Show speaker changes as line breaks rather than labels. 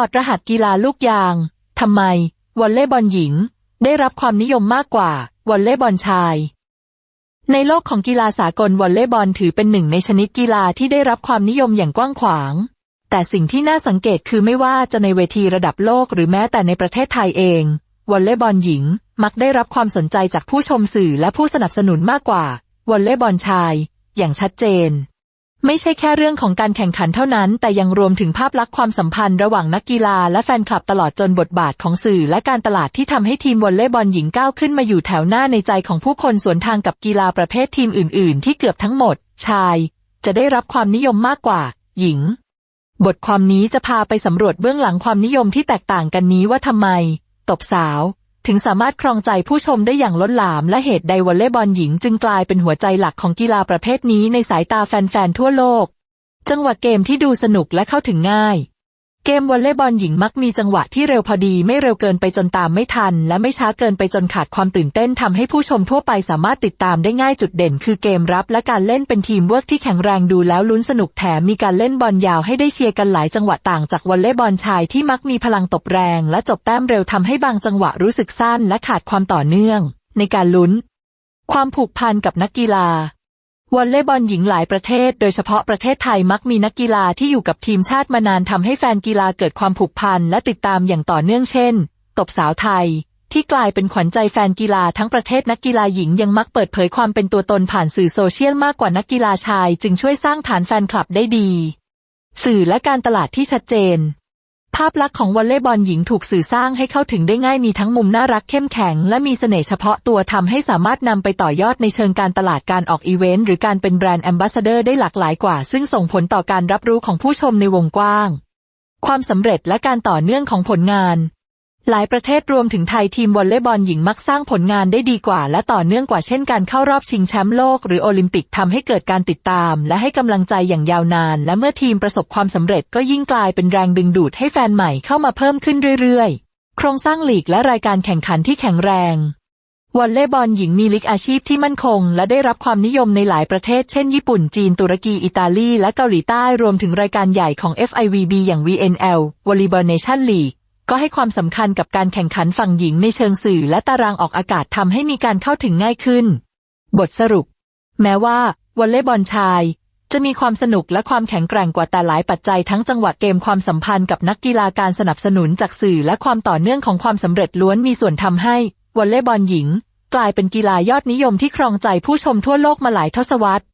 อดรหัสกีฬาลูกยางทำไม วอลเลย์บอลหญิง ได้รับความนิยมมากกว่าวอลเลย์บอลชาย ในโลกของกีฬาสากลวอลเลย์บอลถือเป็นหนึ่งในชนิดกีฬาที่ได้รับความนิยมอย่างกว้างขวาง แต่สิ่งที่น่าสังเกตคือไม่ว่าจะในเวทีระดับโลกหรือแม้แต่ในประเทศไทยเองวอลเลย์บอลหญิง มักได้รับความสนใจจากผู้ชมสื่อและผู้สนับสนุนมากกว่าวอลเลย์บอลชาย อย่างชัดเจน ไม่ใช่แค่เรื่องของการแข่งขันเท่านั้น แต่ยังรวมถึงภาพลักษณ์ความสัมพันธ์ระหว่างนักกีฬาและแฟนคลับตลอดจนบทบาทของสื่อและการตลาดที่ทำให้ทีมวอลเลย์บอลหญิงก้าวขึ้นมาอยู่แถวหน้าในใจของผู้คนสวนทางกับกีฬาประเภททีมอื่น ๆ ที่เกือบทั้งหมด ชาย จะได้รับความนิยมมากกว่า หญิง บทความนี้จะพาไปสำรวจเบื้องหลังความนิยมที่แตกต่างกันนี้ว่าทำไม ตบสาว ถึงสามารถครองใจผู้ชมได้อย่างล้นหลาม และเหตุใดวอลเลย์บอลหญิงจึงกลายเป็นหัวใจหลักของกีฬาประเภทนี้ในสายตาแฟนๆทั่วโลก จังหวะเกมที่ดูสนุกและเข้าถึงง่าย เกมวอลเลย์บอลหญิงมักมีจังหวะที่เร็วพอดีไม่เร็วเกินไปจนตามไม่ทัน และไม่ช้าเกินไปจนขาดความตื่นเต้นทำให้ผู้ชมทั่วไปสามารถติดตามได้ง่ายจุดเด่น คือเกมรับและการเล่นเป็นทีมเวิร์กที่แข็งแรงดูแล้วลุ้นสนุกแถมมีการเล่นบอลยาวให้ได้เชียร์กันหลายจังหวะต่างจากวอลเลย์บอลชายที่มักมีพลังตบแรง และจบแต้มเร็วทำให้บางจังหวะรู้สึกสั้นและขาดความต่อเนื่อง ในการลุ้น ความผูกพันกับนักกีฬา วอลเลย์บอลหญิงหลายประเทศ โดยเฉพาะประเทศไทยมักมีนักกีฬาที่อยู่กับทีมชาติมานานทำให้แฟนกีฬาเกิดความผูกพันและติดตามอย่างต่อเนื่องเช่น ตบสาวไทย ที่กลายเป็นขวัญใจแฟนกีฬาทั้งประเทศนักกีฬาหญิงยังมักเปิดเผยความเป็นตัวตนผ่านสื่อโซเชียลมากกว่านักกีฬาชาย จึงช่วยสร้างฐานแฟนคลับได้ดี สื่อและการตลาดที่ชัดเจน ภาพลักษณ์ของวอลเลย์บอลหญิงถูกสื่อสร้างให้เข้าถึงได้ง่ายมีทั้งมุมน่ารักเข้มแข็ง และมีเสน่ห์เฉพาะตัวทำให้สามารถนำไปต่อยอดในเชิงการตลาดการออกอีเวนต์หรือการเป็นแบรนด์แอมบาสเดอร์ได้หลากหลายกว่า ซึ่งส่งผลต่อการรับรู้ของผู้ชมในวงกว้าง ความสำเร็จและการต่อเนื่องของผลงาน หลายประเทศรวมถึงไทยทีมวอลเลย์บอลหญิงมักสร้างผลงานได้ดีกว่า และต่อเนื่องกว่าเช่นการเข้ารอบชิงแชมป์โลกหรือโอลิมปิกทำให้เกิดการติดตาม และให้กำลังใจอย่างยาวนาน และเมื่อทีมประสบความสำเร็จก็ยิ่งกลายเป็นแรงดึงดูดให้แฟนใหม่เข้ามาเพิ่มขึ้นเรื่อยๆ โครงสร้างลีกและรายการแข่งขันที่แข็งแรงวอลเลย์บอลหญิงมีลีกอาชีพที่มั่นคง และได้รับความนิยมในหลายประเทศเช่นญี่ปุ่น จีน ตุรกี อิตาลี และเกาหลีใต้รวมถึงรายการใหญ่ของ FIVB อย่าง VNL Volleyball Nation League ก็ให้ความสำคัญกับการแข่งขันฝั่งหญิงในเชิงสื่อและตารางออกอากาศทำให้มีการเข้าถึงง่ายขึ้น บทสรุป แม้ว่าวอลเลย์บอลชาย จะมีความสนุกและความแข็งแกร่งกว่าแต่หลายปัจจัยทั้งจังหวะเกมความสัมพันธ์กับนักกีฬาการสนับสนุนจากสื่อและความต่อเนื่องของความสำเร็จล้วนมีส่วนทำให้วอลเลย์บอลหญิง กลายเป็นกีฬายอดนิยมที่ครองใจผู้ชมทั่วโลกมาหลายทศวรรษ